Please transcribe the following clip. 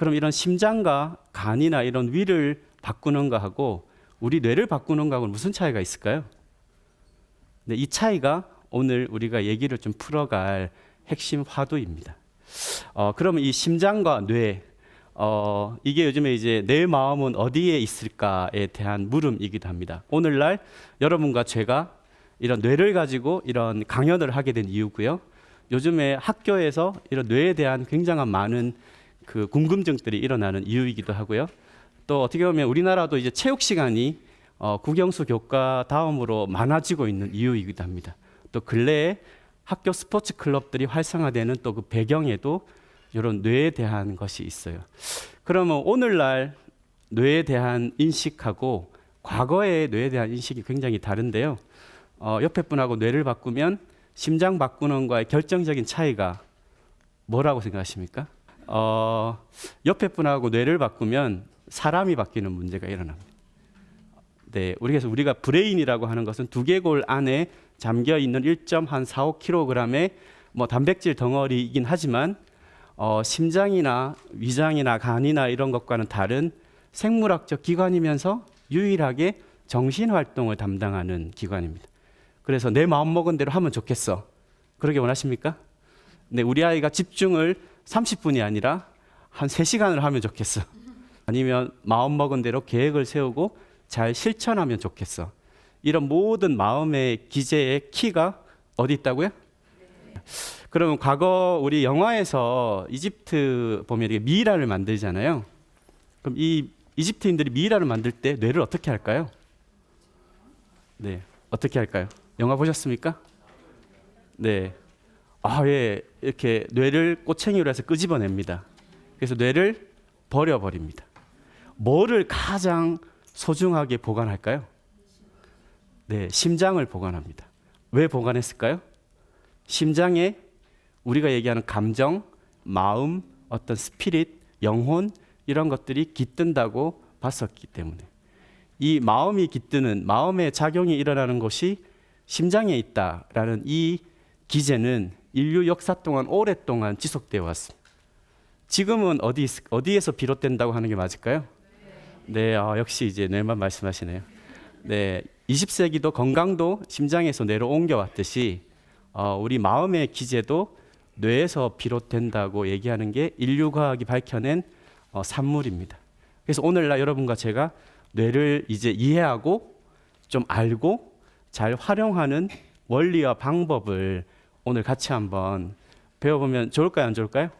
그럼 이런 심장과 간이나 이런 위를 바꾸는 거하고 우리 뇌를 바꾸는 거하고는 무슨 차이가 있을까요? 네, 이 차이가 오늘 우리가 얘기를 좀 풀어갈 핵심 화두입니다. 어, 그러면 이 심장과 뇌, 어, 이게 요즘에 이제 내 마음은 어디에 있을까에 대한 물음이기도 합니다. 오늘날 여러분과 제가 이런 뇌를 가지고 이런 강연을 하게 된 이유고요. 요즘에 학교에서 이런 뇌에 대한 굉장한 많은 그 궁금증들이 일어나는 이유이기도 하고요. 또 어떻게 보면 우리나라도 이제 체육 시간이 어, 국영수 교과 다음으로 많아지고 있는 이유이기도 합니다. 또 근래에 학교 스포츠 클럽들이 활성화되는 또 그 배경에도 이런 뇌에 대한 것이 있어요. 그러면 오늘날 뇌에 대한 인식하고 과거의 뇌에 대한 인식이 굉장히 다른데요. 어, 옆에 분하고 뇌를 바꾸면 심장 바꾸는 거의 결정적인 차이가 뭐라고 생각하십니까? 어, 옆에 분하고 뇌를 바꾸면 사람이 바뀌는 문제가 일어납니다. 네, 우리 그래서 우리가 브레인이라고 하는 것은 두개골 안에 잠겨 있는 1.45kg의 뭐 단백질 덩어리이긴 하지만 어, 심장이나 위장이나 간이나 이런 것과는 다른 생물학적 기관이면서 유일하게 정신 활동을 담당하는 기관입니다. 그래서 내 마음 먹은 대로 하면 좋겠어. 그러게 원하십니까? 네, 우리 아이가 집중을 30분이 아니라 한 3시간을 하면 좋겠어. 아니면 마음 먹은 대로 계획을 세우고 잘 실천하면 좋겠어. 이런 모든 마음의 기제의 키가 어디 있다고요? 그러면 과거 우리 영화에서 이집트 보면 이게 미이라를 만들잖아요. 그럼 이 이집트인들이 미이라를 만들 때 뇌를 어떻게 할까요? 네, 어떻게 할까요? 영화 보셨습니까? 네. 아, 예. 이렇게 뇌를 꼬챙이로 해서 끄집어냅니다. 그래서 뇌를 버려버립니다. 뭐를 가장 소중하게 보관할까요? 네, 심장을 보관합니다. 왜 보관했을까요? 심장에 우리가 얘기하는 감정, 마음, 어떤 스피릿, 영혼 이런 것들이 깃든다고 봤었기 때문에 이 마음이 깃드는 마음의 작용이 일어나는 곳이 심장에 있다라는 이 기제는 인류 역사 동안 오랫동안 지속되어 왔습니다. 지금은 어디 어디에서 비롯된다고 하는 게 맞을까요? 네, 아, 역시 이제 뇌만 말씀하시네요. 네, 20세기도 건강도 심장에서 뇌로 옮겨왔듯이 어, 우리 마음의 기제도 뇌에서 비롯된다고 얘기하는 게 인류 과학이 밝혀낸 어, 산물입니다. 그래서 오늘날 여러분과 제가 뇌를 이제 이해하고 좀 알고 잘 활용하는 원리와 방법을 오늘 같이 한번 배워보면 좋을까요, 안 좋을까요?